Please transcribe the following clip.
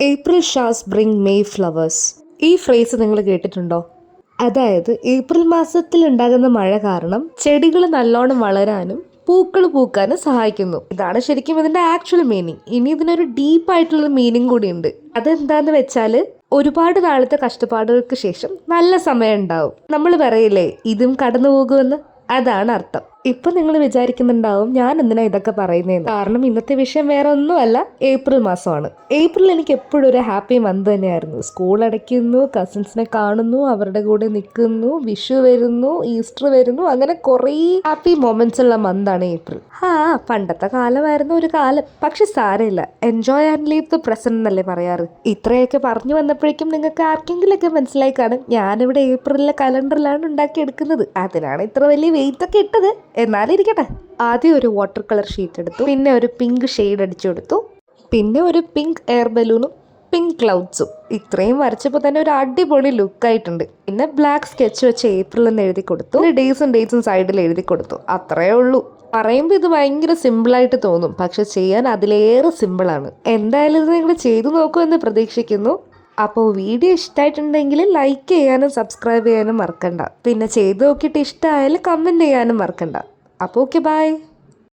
April ഷാസ് bring May flowers ഈ phrase നിങ്ങൾ കേട്ടിട്ടുണ്ടോ? അതായത് ഏപ്രിൽ മാസത്തിൽ ഉണ്ടാകുന്ന മഴ കാരണം ചെടികൾ നല്ലോണം വളരാനും പൂക്കൾ പൂക്കാനും സഹായിക്കുന്നു. ഇതാണ് ശരിക്കും ഇതിന്റെ ആക്ച്വൽ മീനിങ് ഇനി ഇതിനൊരു ഡീപ്പ് ആയിട്ടുള്ള മീനിങ് കൂടിയുണ്ട്. അതെന്താന്ന് വെച്ചാൽ ഒരുപാട് നാളത്തെ കഷ്ടപ്പാടുകൾക്ക് ശേഷം നല്ല സമയം ഉണ്ടാവും. നമ്മൾ പറയില്ലേ ഇതും കടന്നു പോകുമെന്ന് അതാണ് അർത്ഥം. ഇപ്പൊ നിങ്ങൾ വിചാരിക്കുന്നുണ്ടാവും ഞാൻ എന്തിനാ ഇതൊക്കെ പറയുന്നത് കാരണം ഇന്നത്തെ വിഷയം വേറെ ഒന്നുമല്ല ഏപ്രിൽ മാസമാണ്. ഏപ്രിൽ എനിക്ക് എപ്പോഴും ഒരു ഹാപ്പി മന്ത് തന്നെയായിരുന്നു. സ്കൂൾ അടയ്ക്കുന്നു കസിൻസിനെ കാണുന്നു അവരുടെ കൂടെ നിൽക്കുന്നു വിഷു വരുന്നു ഈസ്റ്റർ വരുന്നു അങ്ങനെ കുറേ ഹാപ്പി മൊമെന്റ്സ് ഉള്ള മന്താണ് ഏപ്രിൽ. ആ പണ്ടത്തെ കാലമായിരുന്നു ഒരു കാലം. പക്ഷെ സാരമില്ല enjoy and live the present എന്നല്ലേ പറയാറ്. ഇത്രയൊക്കെ പറഞ്ഞു വന്നപ്പോഴേക്കും നിങ്ങൾക്ക് ആർക്കെങ്കിലൊക്കെ മനസ്സിലായി കാണും ഞാനിവിടെ ഏപ്രിലിലെ കലണ്ടറിലാണ് ഉണ്ടാക്കിയെടുക്കുന്നത്. അതിനാണ് ഇത്ര വലിയ വെയിറ്റ് ഒക്കെ ഇട്ടത്. എന്നാലും ഇരിക്കട്ടെ ആദ്യം ഒരു വാട്ടർ കളർ ഷീറ്റ് എടുത്തു. പിന്നെ ഒരു പിങ്ക് ഷെയ്ഡ് അടിച്ചു കൊടുത്തു. പിന്നെ ഒരു പിങ്ക് എയർ ബലൂണും പിങ്ക് ക്ലൗഡ്സും ഇത്രയും വരച്ചപ്പോൾ തന്നെ ഒരു അടിപൊളി ലുക്കായിട്ടുണ്ട് പിന്നെ ബ്ലാക്ക് സ്കെച്ച് വെച്ച് ഏപ്രിൽ എന്ന് എഴുതി കൊടുത്തു. ഡേയ്സും ഡേയ്സും സൈഡിൽ എഴുതി കൊടുത്തു. അത്രേ ഉള്ളൂ. പറയുമ്പോൾ ഇത് ഭയങ്കര സിമ്പിളായിട്ട് തോന്നും. പക്ഷെ ചെയ്യാൻ അതിലേറെ സിമ്പിളാണ് എന്തായാലും ഇത് നിങ്ങൾ ചെയ്തു നോക്കുമെന്ന് പ്രതീക്ഷിക്കുന്നു. അപ്പോൾ വീഡിയോ ഇഷ്ടമായിട്ടുണ്ടെങ്കിൽ ലൈക്ക് ചെയ്യാനും സബ്സ്ക്രൈബ് ചെയ്യാനും മറക്കണ്ട. പിന്നെ ചെയ്ത് നോക്കിയിട്ട് ഇഷ്ടമായാലും കമന്റ് ചെയ്യാനും മറക്കണ്ട. അപ്പോൾ ഓക്കെ ബൈ